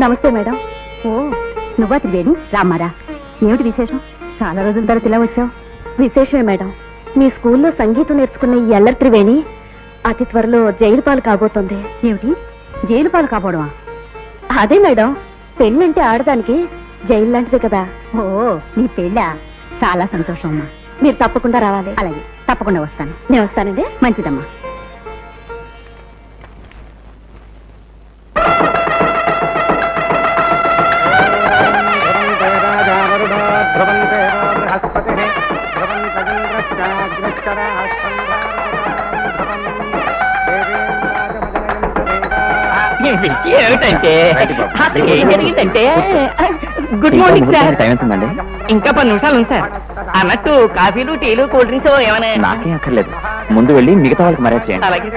నమస్తే మేడం. ఓ నువ్వా త్రివేణి? రామ్మారా ఏమిటి విశేషం? చాలా రోజుల తర్వాత ఇలా వచ్చావు. విశేషమే మేడం. మీ స్కూల్లో సంగీతం నేర్చుకున్న ఈ ఎల్లరి త్రివేణి అతి త్వరలో జైలు పాలు కాబోతుంది. ఏమిటి? జైలు పాలు కాబోవడమా అదే మేడం. పెళ్ళంటే ఆడదానికి జైలు లాంటిది కదా. ఓ నీ పెళ్ళా? చాలా సంతోషం అమ్మా. మీరు తప్పకుండా రావాలి. అలాగే తప్పకుండా వస్తాను. నేను వస్తానండి. మంచిదమ్మా. ఏమిటంటే. అసలు ఏం జరిగిందంటే? Good morning sir. టైం ఎంతుందండి? ఇంకా పది నిమిషాలు ఉంది సార్. అన్నట్టు కాఫీలు టీలు కూల్ డ్రింక్స్ ఏమైనా? నాకేం అక్కర్లేదు. ముందు వెళ్ళి మిగతా వాళ్ళకి మర్యాద చేయండి. అలాగే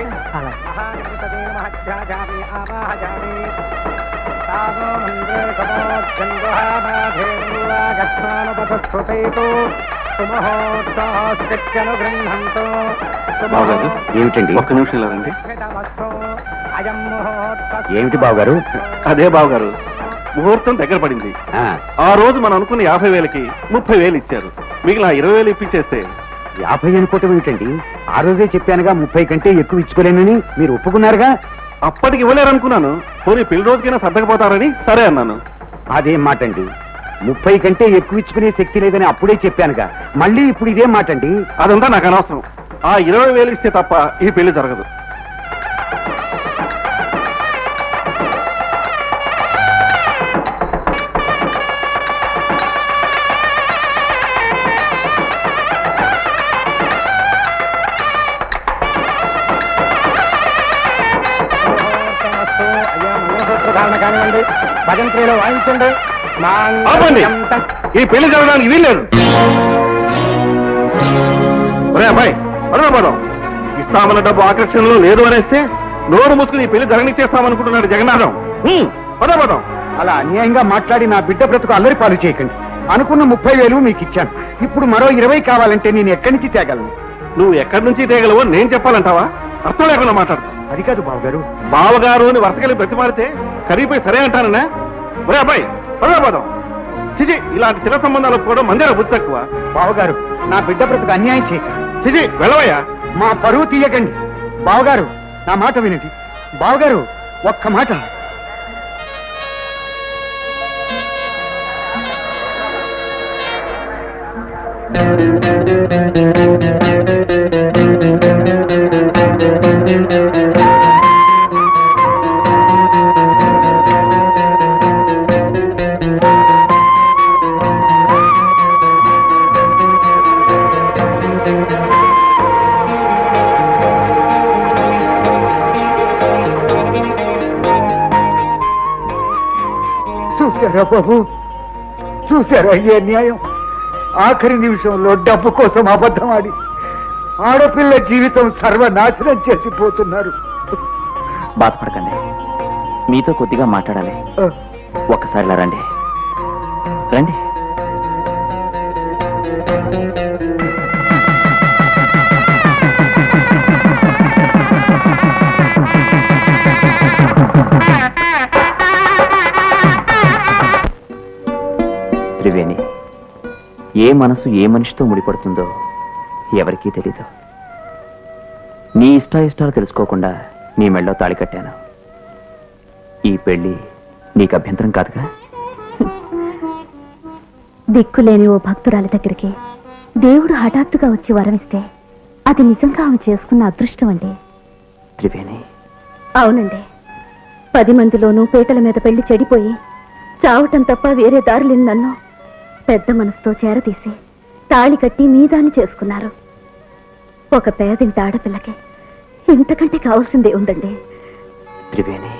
ఏమిటండి? ఒక్క నిమిషం ఇలా రండి. ఏమిటి బావగారు? అదే బావగారు ముహూర్తం దగ్గర పడింది. ఆ, రోజు మనం అనుకున్న యాభై వేలకి ముప్పై వేలు ఇచ్చారు. మిగిలిన ఇరవై వేలు ఇప్పించేస్తే? యాభై అనుకోవటం ఏమిటండి? ఆ రోజే చెప్పానుగా ముప్పై కంటే ఎక్కువ ఇచ్చుకోలేనని మీరు ఒప్పుకున్నారుగా? అప్పటికి ఇవ్వలేరు అనుకున్నాను పోనీ పెళ్ళి రోజుకైనా సర్దకపోతారని సరే అన్నాను. అదేం మాట అండి ముప్పై కంటే ఎక్కువ ఇచ్చుకునే శక్తి లేదని అప్పుడే చెప్పానుగా. మళ్ళీ ఇప్పుడు ఇదేం మాట అండి అదంతా నాకు అనవసరం. ఆ ఇరవై వేలు ఇస్తే తప్ప ఈ పెళ్ళి జరగదు. కానివ్వండి. భజంత్రిలో వాయించండి. ఆపండి. ఈ పెళ్ళి జరగడానికి వీల్లేదు. ఒరే అబ్బాయి పదవ పదం. ఇస్తామన్న డబ్బు ఆకర్షణలో లేదు అనేస్తే నోరు మూసుకుని ఈ పెళ్ళి జరగనిచ్చేస్తామనుకుంటున్నాడు జగన్నాథం. పదవ పదం అలా అన్యాయంగా మాట్లాడి నా బిడ్డ బ్రతుకు అల్లరి పాలు చేయకండి. అనుకున్న ముప్పై వేలు మీకు ఇచ్చాను. ఇప్పుడు మరో ఇరవై కావాలంటే నేను ఎక్కడి నుంచి తేగలను? నువ్వు ఎక్కడి నుంచి తేగలవో నేను చెప్పాలంటావా? అర్థం లేకుండా మాట్లాడుతావు అది కాదు బావగారు. బావగారు అని వరుసకెళ్ళి బ్రతిమారితే కరిగిపోయి సరే అంటానన్నా? ఒరే అబ్బాయి పదవ పదం. చిచి ఇలాంటి చిన్న సంబంధాలకు కూడా మందిర బుద్ధి తక్కువ? బావగారు నా బిడ్డ బ్రతుకు అన్యాయం చేయకండి చిచి వెళ్ళవయ్యా. మా పరువు తీయకండి. బావగారు నా మాట వినండి. బావగారు ఒక్క మాట. చూసారా బాబు? చూసారా ఈ అన్యాయం ఆఖరి నిమిషంలో డబ్బు కోసం అబద్ధం ఆడి ఆడపిల్ల జీవితం సర్వనాశనం చేసిపోతున్నారు. బాధపడకండి. మీతో కొద్దిగా మాట్లాడాలి. ఇలా రండి. రండి. ఏ మనసు ఏ మనిషితో ముడిపడుతుందో ఎవరికీ తెలీదు. నీ ఇష్టాయిష్టాలు తెలుసుకోకుండా నీ మెళ్ళో తాళి కట్టాను. ఈ పెళ్ళి నీకు అభ్యంతరం కాదుగా? దిక్కులేని ఓ భక్తురాలి దగ్గరికి దేవుడు హఠాత్తుగా వచ్చి వరమిస్తే అది నిజంగా ఆమె చేసుకున్న అదృష్టం అండి. త్రివేణి. అవునండి. పది మందిలోనూ పీటల మీద పెళ్ళి చెడిపోయి చావటం తప్ప వేరే దారి లేని నన్ను పెద్ద మనసుతో చేరతీసి తాళి కట్టి మీదాన్ని చేసుకున్నారు. ఒక పేదింటి ఆడపిల్లకి ఇంతకంటే కావాల్సిందే ఉందండి. త్రివేణి.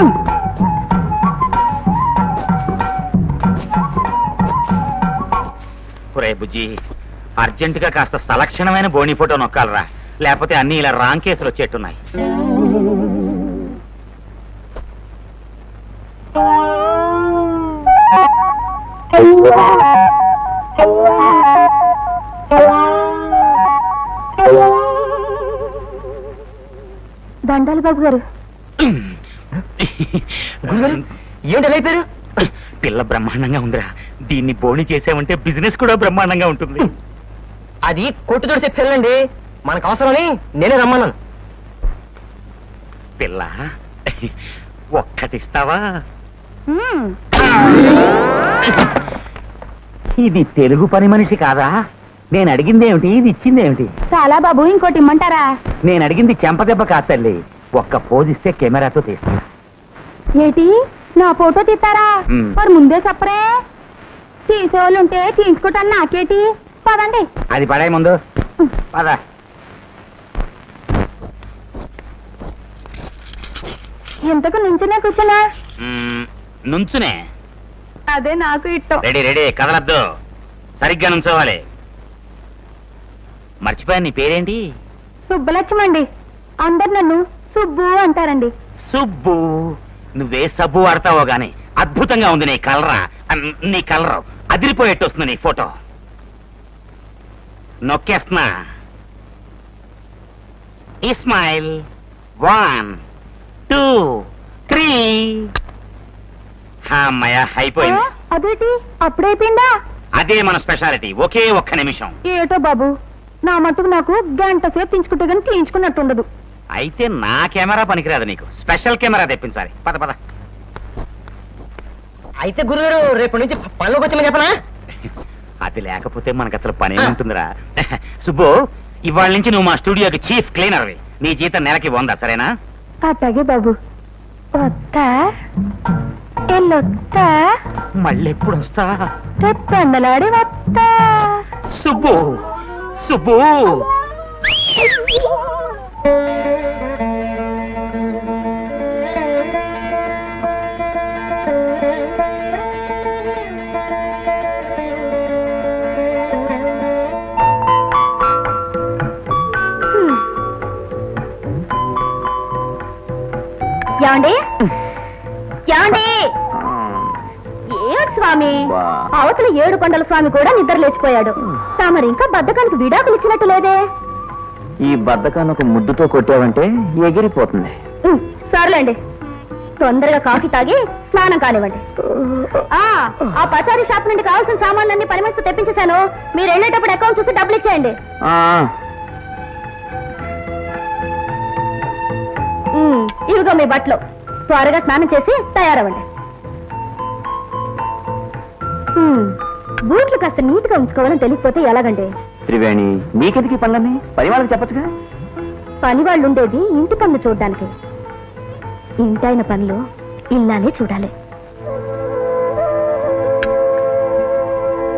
ఒరే బుజ్జి. అర్జెంట్గా కాస్త సలక్షణమైన బోని ఫోటో నొక్కాలరా. లేకపోతే అన్ని ఇలా రాంగ్ కేసులు వచ్చేట్టున్నాయి. దండాలి బాబు గారు. ఎలా అయిపోయారు? పిల్ల బ్రహ్మాండంగా ఉందిరా. దీన్ని బోణి చేసామంటే బిజినెస్ కూడా బ్రహ్మాండంగా ఉంటుంది. అది కొట్టు తొడిసే పిల్లండి. మనకు అవసరమని నేనే రమ్మన్నాను. పిల్ల ఒక్కటిస్తావా. ఇది తెలుగు పని మనిషి కాదా? నేను అడిగింది ఏమిటి? ఇది ఇచ్చింది ఏమిటి? చాలా బాబు ఇంకోటి ఇమ్మంటారా? నేను అడిగింది చెంపదెబ్బ కాదు తల్లి. ఒక్క పోజిస్తే కెమెరాతో తీస్తా. ఏటి? నా ఫోటో తీస్తారా. మరి ముందే చెప్పరే. తీసేవాళ్ళు ఉంటే తీసుకుంటాను నాకేటి? పదండి. అది పడాయి ముందు. పద. ఇంతకు నుంచునే కూర్చున్నా? నుంచునే. అదే నాకు ఇట్టం రెడీ రెడీ కదలద్దు. సరిగ్గా నుంచోవాలి. మర్చిపోయా నీ పేరేంటి? సుబ్బలక్ష్మండి అందరు నన్ను సుబ్బు అంటారండి. సుబ్బు. నువ్వే సబ్బు వాడతావో గాని అద్భుతంగా ఉంది నీ కలరా. నీ కలర్. అదిరిపోయేట్టు వస్తుంది నీ photo. నొక్కేస్తున్నా. Ismail one two three. అమ్మయ్య అయిపోయింది. అదేటి? అప్పుడైపోయిందా? అదే మన స్పెషాలిటీ. ఒకే ఒక్క నిమిషం. ఏటో బాబు నా మట్టుకు నాకు గంట సేపు తీయించుకుంటే కానీ తీయించుకున్నట్టు ఉండదు అయితే నా కెమెరా పనికిరాదు నీకు. స్పెషల్ కెమెరా తెప్పించాలి. పద పద. అయితే గురుగారు రేపు నుంచి పనిలోకి వచ్చామని చెప్పనా? అది లేకపోతే మనకు అసలు పని ఉంటుందిరా సుబ్బు ఇవాళ నుంచి నువ్వు మా స్టూడియోకి చీఫ్ క్లీనర్వి నీ జీతం నెలకి వందా సరేనా? అట్టాగే బాబు. వస్తా ఎల్లొత్తా. మళ్ళీ ఎప్పుడు వస్తా? పెందలాడి వస్తా సుబ్బు సుబ్బు. స్వామి. అవతల ఏడు కొండల స్వామి కూడా నిద్ర లేచిపోయాడు. తమరు ఇంకా బద్దకానికి విడాకులు ఇచ్చినట్టు లేదే. ఈ బద్దకాన్ని ఒక ముద్దుతో కొట్టావంటే ఎగిరిపోతుంది. సర్లేండి. తొందరగా కాఫీ తాగి స్నానం కానివ్వండి. ఆ ఆ పచారీ షాప్ నుండి కావాల్సిన సామాన్లన్నీ పని మనిషితో తెప్పించేశాను. మీరు వెళ్ళేటప్పుడు అకౌంట్ చూసి డబ్బులు ఇచ్చేయండి. ఇవిగో మీ బట్టలు. త్వరగా స్నానం చేసి తయారవ్వండి. బూట్లు కాస్త నీట్గా ఉంచుకోవాలని తెలియకపోతే ఎలాగండి? త్రివేణి నీకెందుకు ఈ పనులన్నీ? పని వాళ్ళకి చెప్పచ్చుగా? పని వాళ్ళు ఉండేది ఇంటి పనులు చూడడానికి. ఇంటైన పనులు ఇల్లానే చూడాలి.